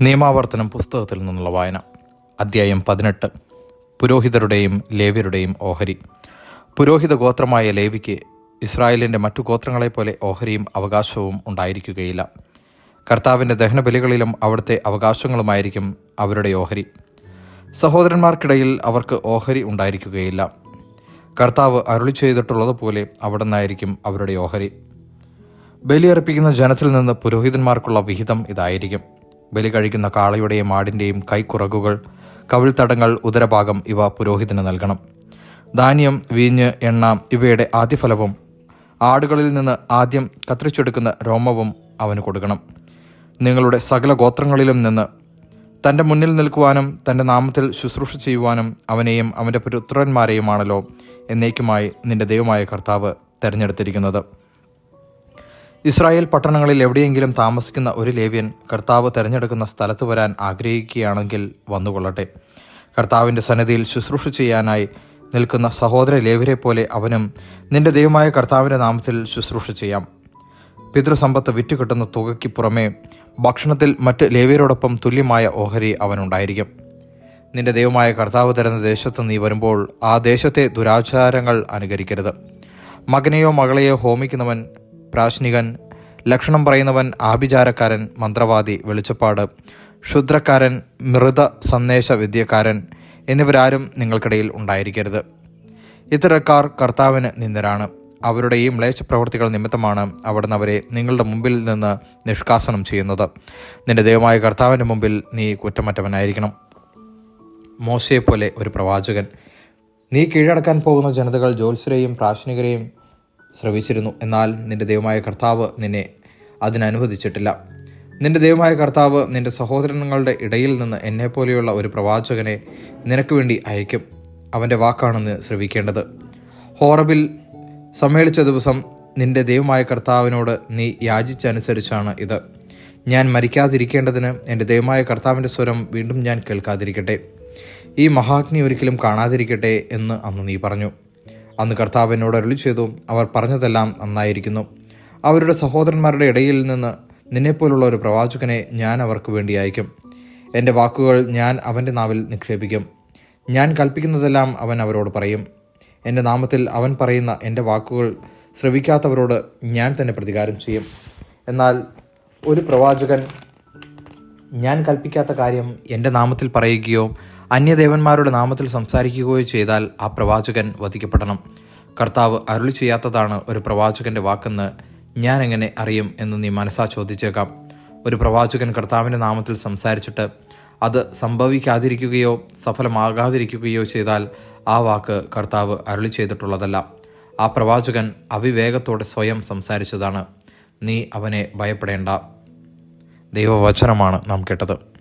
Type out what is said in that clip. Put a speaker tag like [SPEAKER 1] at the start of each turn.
[SPEAKER 1] നിയമാവർത്തനം പുസ്തകത്തിൽ നിന്നുള്ള വായന. അദ്ധ്യായം പതിനെട്ട്. പുരോഹിതരുടെയും ലേവ്യരുടെയും ഓഹരി. പുരോഹിത ഗോത്രമായ ലേവിക്ക് ഇസ്രായേലിന്റെ മറ്റു ഗോത്രങ്ങളെപ്പോലെ ഓഹരിയും അവകാശവും ഉണ്ടായിരിക്കുകയില്ല. കർത്താവിന്റെ ദഹനബലികളിലും അവിടുത്തെ അവകാശങ്ങളുമായിരിക്കും അവരുടെ ഓഹരി. സഹോദരന്മാർക്കിടയിൽ അവർക്ക് ഓഹരി ഉണ്ടായിരിക്കുകയില്ല. കർത്താവ് അരുളി ചെയ്തിട്ടുള്ളതുപോലെ അവിടെ നിന്നായിരിക്കും അവരുടെ ഓഹരി. ബലിയർപ്പിക്കുന്ന ജനത്തിൽ നിന്ന് പുരോഹിതന്മാർക്കുള്ള വിഹിതം ഇതായിരിക്കും. ബലി കഴിക്കുന്ന കാളയുടെയും ആടിന്റെയും കൈക്കുറകുകൾ കവിൾത്തടങ്ങൾ ഉദരഭാഗം ഇവ പുരോഹിതന് നൽകണം. ധാന്യം വീഞ്ഞ് എണ്ണ ഇവയുടെ ആദ്യഫലവും ആടുകളിൽ നിന്ന് ആദ്യം കത്തിരിച്ചെടുക്കുന്ന രോമവും അവന് കൊടുക്കണം. നിങ്ങളുടെ സകല ഗോത്രങ്ങളിലും നിന്ന് തന്റെ മുന്നിൽ നിൽക്കുവാനും തന്റെ നാമത്തിൽ ശുശ്രൂഷ ചെയ്യുവാനും അവനെയും അവന്റെ പുത്രന്മാരെയുമാണല്ലോ എന്നേക്കുമായി നിന്റെ ദൈവമായ കർത്താവ് തിരഞ്ഞെടുത്തിരിക്കുന്നത്. ഇസ്രായേൽ പട്ടണങ്ങളിൽ എവിടെയെങ്കിലും താമസിക്കുന്ന ഒരു ലേവ്യൻ കർത്താവ് തിരഞ്ഞെടുക്കുന്ന സ്ഥലത്ത് വരാൻ ആഗ്രഹിക്കുകയാണെങ്കിൽ വന്നുകൊള്ളട്ടെ. കർത്താവിന്റെ സന്നിധിയിൽ ശുശ്രൂഷ ചെയ്യാനായി നിൽക്കുന്ന സഹോദര ലേവരെ പോലെ അവനും നിന്റെ ദൈവമായ കർത്താവിന്റെ നാമത്തിൽ ശുശ്രൂഷ ചെയ്യാം. പിതൃസമ്പത്ത് വിറ്റുകിട്ടുന്ന തുകയ്ക്ക് പുറമെ ഭക്ഷണത്തിൽ മറ്റ് ലേവ്യരോടൊപ്പം തുല്യമായ ഓഹരി അവനുണ്ടായിരിക്കും. നിന്റെ ദൈവമായ കർത്താവ് തരുന്ന ദേശത്ത് നീ വരുമ്പോൾ ആ ദേശത്തെ ദുരാചാരങ്ങൾ അനുകരിക്കരുത്. മകനെയോ മകളെയോ ഹോമിക്കുന്നവൻ പ്രാശ്നികൻ ലക്ഷണം പറയുന്നവൻ ആഭിചാരക്കാരൻ മന്ത്രവാദി വെളിച്ചപ്പാട് ക്ഷുദ്രക്കാരൻ മൃത സന്ദേശ വിദ്യക്കാരൻ എന്നിവരാരും നിങ്ങൾക്കിടയിൽ ഉണ്ടായിരിക്കരുത്. ഇത്തരക്കാർ കർത്താവിന് നിന്ദരാണ്. അവരുടെ ഈ മ്ലേച്ഛ പ്രവൃത്തികൾ നിമിത്തമാണ് അവിടുന്ന് അവരെ നിങ്ങളുടെ മുമ്പിൽ നിന്ന് നിഷ്കാസനം ചെയ്യുന്നത്. നിന്റെ ദൈവമായ കർത്താവിന്റെ മുമ്പിൽ നീ കുറ്റമറ്റവനായിരിക്കണം. മോശയെപ്പോലെ ഒരു പ്രവാചകൻ നീ കീഴടക്കാൻ പോകുന്ന ജനതകൾ ജ്യോത്സ്യരെയും പ്രാശനികരെയും ശ്രവിച്ചിരുന്നു. എന്നാൽ നിന്റെ ദൈവമായ കർത്താവ് നിന്നെ അതിനനുവദിച്ചിട്ടില്ല. നിന്റെ ദൈവമായ കർത്താവ് നിന്റെ സഹോദരങ്ങളുടെ ഇടയിൽ നിന്ന് എന്നെപ്പോലെയുള്ള ഒരു പ്രവാചകനെ നിനക്ക് വേണ്ടി അയക്കും അവന്റെ വാക്കാണെന്ന് ശ്രവിക്കേണ്ടത്. ഹോറബിൽ സമ്മേളിച്ച ദിവസം നിന്റെ ദൈവമായ കർത്താവിനോട് നീ യാചിച്ചനുസരിച്ചാണ് ഇത്. ഞാൻ മരിക്കാതിരിക്കേണ്ടതിന് എന്റെ ദൈവമായ കർത്താവിന്റെ സ്വരം വീണ്ടും ഞാൻ കേൾക്കാതിരിക്കട്ടെ. ഈ മഹാഗ്നി ഒരിക്കലും കാണാതിരിക്കട്ടെ എന്ന് അന്ന് നീ പറഞ്ഞു. അന്ന് കർത്താവ് എന്നോട് അരുളി ചെയ്തു അവർ പറഞ്ഞതെല്ലാം നന്നായിരിക്കുന്നു. അവരുടെ സഹോദരന്മാരുടെ ഇടയിൽ നിന്ന് നിന്നെപ്പോലുള്ള ഒരു പ്രവാചകനെ ഞാൻ അവർക്ക് വേണ്ടി അയക്കും. എന്റെ വാക്കുകൾ ഞാൻ അവന്റെ നാവിൽ നിക്ഷേപിക്കും. ഞാൻ കൽപ്പിക്കുന്നതെല്ലാം അവൻ അവരോട് പറയും. എന്റെ നാമത്തിൽ അവൻ പറയുന്ന എന്റെ വാക്കുകൾ ശ്രവിക്കാത്തവരോട് ഞാൻ തന്നെ പ്രതികാരം ചെയ്യും. എന്നാൽ ഒരു പ്രവാചകൻ ഞാൻ കൽപ്പിക്കാത്ത കാര്യം എന്റെ നാമത്തിൽ പറയുകയോ അന്യദേവന്മാരുടെ നാമത്തിൽ സംസാരിക്കുകയോ ചെയ്താൽ ആ പ്രവാചകൻ വധിക്കപ്പെടണം. കർത്താവ് അരുളി ചെയ്യാത്തതാണ് ഒരു പ്രവാചകന്റെ വാക്കെന്ന് ഞാൻ എങ്ങനെ അറിയും എന്ന് നീ മനസ്സാ ചോദിച്ചേക്കാം. ഒരു പ്രവാചകൻ കർത്താവിന്റെ നാമത്തിൽ സംസാരിച്ചിട്ട് അത് സംഭവിക്കാതിരിക്കുകയോ സഫലമാകാതിരിക്കുകയോ ചെയ്താൽ ആ വാക്ക് കർത്താവ് അരുളി ചെയ്തിട്ടുള്ളതല്ല. ആ പ്രവാചകൻ അവിവേകത്തോടെ സ്വയം സംസാരിച്ചതാണ്. നീ അവനെ ഭയപ്പെടേണ്ട. ദൈവവചനമാണ് നാം കേട്ടത്.